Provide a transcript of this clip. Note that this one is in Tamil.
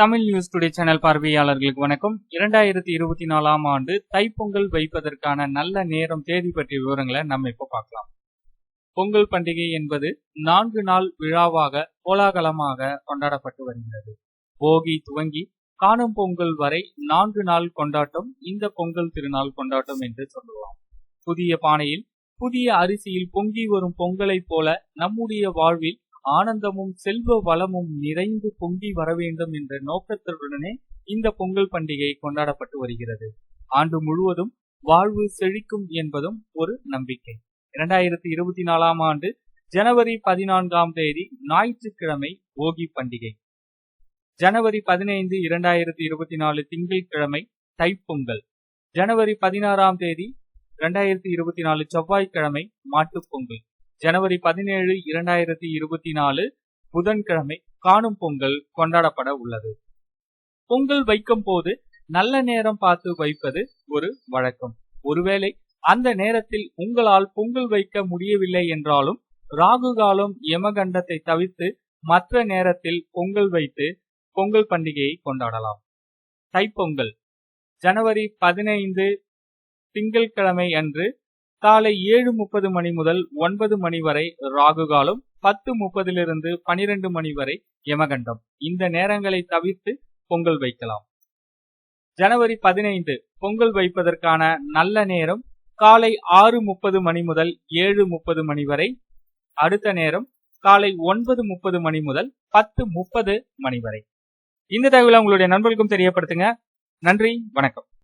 தமிழ் நியூஸ் டுடே சேனல் பார்வையாளர்களுக்கு வணக்கம். இரண்டாயிரத்தி இருபத்தி நாலாம் ஆண்டு தைப்பொங்கல் வைப்பதற்கான நல்ல நேரம் தேதி பற்றிய விவரங்களை நம்ம இப்போ பார்க்கலாம். பொங்கல் பண்டிகை என்பது நான்கு நாள் விழாவாக கோலாகலமாக கொண்டாடப்பட்டு வருகிறது. போகி துவங்கி காணும் பொங்கல் வரை நான்கு நாள் கொண்டாட்டம் இந்த பொங்கல் திருநாள் கொண்டாட்டம் என்று சொல்லலாம். புதிய பானையில் புதிய அரிசியில் பொங்கி வரும் பொங்கலைப் போல நம்முடைய வாழ்வில் ஆனந்தமும் செல்வ வளமும் நிறைந்து பொங்கி வர வேண்டும் என்ற நோக்கத்துடனே இந்த பொங்கல் பண்டிகை கொண்டாடப்பட்டு வருகிறது. ஆண்டு முழுவதும் வாழ்வு செழிக்கும் என்பதும் ஒரு நம்பிக்கை. இரண்டாயிரத்தி இருபத்தி நாலாம் ஆண்டு ஜனவரி பதினான்காம் தேதி ஞாயிற்றுக்கிழமை போகி பண்டிகை. ஜனவரி பதினைந்து இரண்டாயிரத்தி இருபத்தி நாலு திங்கட்கிழமை தைப்பொங்கல். ஜனவரி பதினாறாம் தேதி இரண்டாயிரத்தி இருபத்தி நாலு செவ்வாய்க்கிழமை மாட்டுப்பொங்கல் ஜனவரி பதினேழு இரண்டாயிரத்தி இருபத்தி நாலு புதன்கிழமை காணும் பொங்கல் கொண்டாடப்பட உள்ளது. பொங்கல் வைக்கும் போது நல்ல நேரம் பார்த்து வைப்பது ஒரு வழக்கம். ஒருவேளை அந்த நேரத்தில் உங்களால் பொங்கல் வைக்க முடியவில்லை என்றாலும் ராகு காலம் யமகண்டத்தை தவிர்த்து மற்ற நேரத்தில் பொங்கல் வைத்து பொங்கல் பண்டிகையை கொண்டாடலாம். தைப்பொங்கல். ஜனவரி பதினைந்து திங்கட்கிழமை அன்று காலை ஏழு முப்பது மணி முதல் ஒன்பது மணி வரை ராகு காலம் பத்து முப்பதிலிருந்து பனிரெண்டு மணி வரை யமகண்டம். இந்த நேரங்களை தவிர்த்து பொங்கல் வைக்கலாம். ஜனவரி பதினைந்து பொங்கல் வைப்பதற்கான நல்ல நேரம் காலை ஆறு முப்பது மணி முதல் ஏழு முப்பது மணி வரை. அடுத்த நேரம் காலை ஒன்பது முப்பது மணி முதல் பத்து முப்பது மணி வரை. இந்த தகவலை உங்களுடைய நண்பர்களுக்கும் தெரியப்படுத்துங்க. நன்றி வணக்கம்.